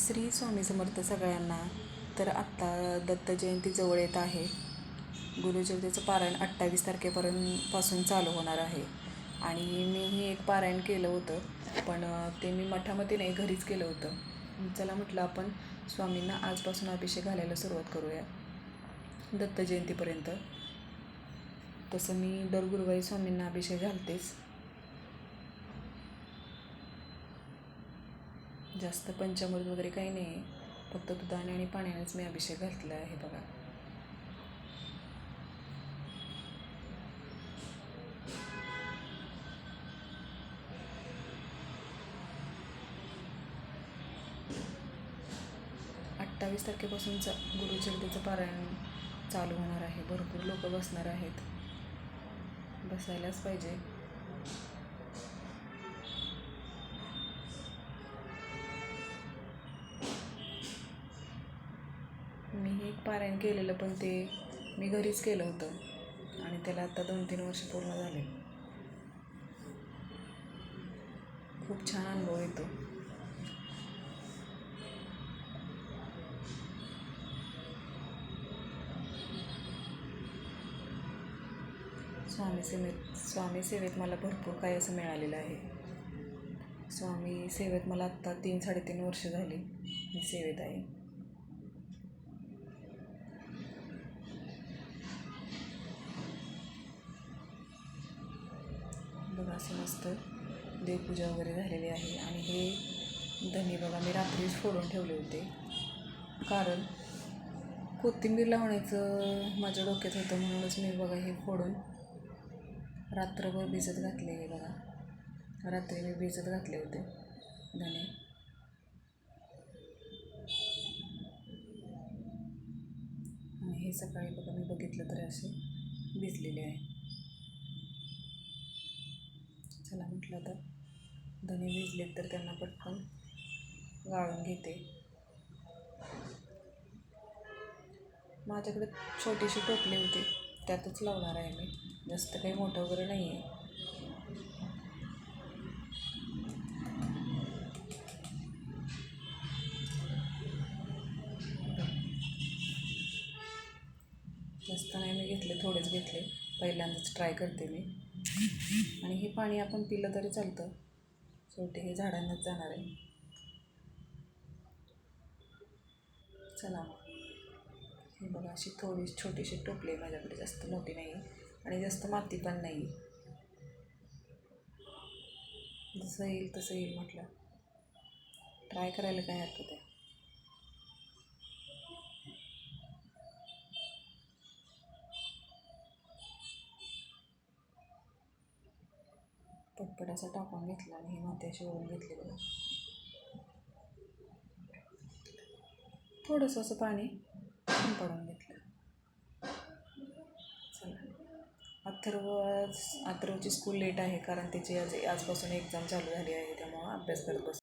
श्री स्वामी समर्थ सगळ्यांना तर आत्ता दत्त जयंती जवळ येत आहे. गुरुचरित्राचं पारायण अठ्ठावीस तारखेपर्यंत पासून चालू होणार आहे. आणि मीही एक पारायण केलं होतं पण ते मी मठामध्ये नाही घरीच केलं होतं. चला म्हटलं आपण स्वामींना आजपासून अभिषेक घालायला सुरुवात करूया. दत्त जयंतीपर्यंत. तसं मी दर गुरुवारी स्वामींना अभिषेक घालतेच. जास्त पंचामृत वगैरे काही नाही. आहे फक्त दुधाने आणि पाण्यानेच मी अभिषेक घातला आहे बघा. अठ्ठावीस तारखेपासून च गुरुचरतेचं पारायण चालू होणार आहे. भरपूर लोक बसणार आहेत. बसायलाच पाहिजे. पारायण केलेलं पण ते मी घरीच केलं होतं. आणि त्याला आता दोन तीन वर्ष पूर्ण झाले. खूप छान अनुभव येतो स्वामी सेवेत स्वामी सेवेत मला भरपूर काही असं मिळालेलं आहे. स्वामी सेवेत मला आत्ता तीन साडेतीन वर्ष झाली मी सेवेत आहे. बघा असं मस्त देवपूजा वगैरे झालेली आहे आणि हे धने बघा मी रात्रीच फोडून ठेवले होते. कारण कोथिंबीर लावण्याचं माझ्या डोक्यात होतं म्हणूनच मी बघा हे फोडून रात्रभर भिजत घातले हे बघा. रात्री मी भिजत घातले होते धने. आणि हे सकाळी बघा मी बघितलं तर असे भिजलेले आहे. चला म्हटलं तर धने भिजलेत तर त्यांना पटकन गाळून घेते. माझ्याकडे छोटीशी टोपली होती त्यातच लावणार आहे मी. जास्त काही मोठं वगैरे नाही आहे जास्त नाही मी घेतले थोडेच घेतले. पहिल्यांदाच ट्राय करते मी. आणि हे पाणी आपण पिलं तरी चालतं. शेवटी हे झाडांनाच जाणार आहे. चला मग. हे बघा अशी थोडी छोटीशी टोपली आहे माझ्याकडे. जास्त मोठी नाही आणि जास्त माती पण नाही जसं येईल तसं येईल म्हटलं. ट्राय करायला काय हरकत आहे? पटपट असा टाकून घेतला आणि हे माती अशी घेतले बघा. थोडंसं असं पाणी पडून घेतलं. चला. अथर्व अथर्वची स्कूल लेट आहे कारण त्याची आज आजपासून एक्झाम चालू झाली आहे त्यामुळं अभ्यास करत बस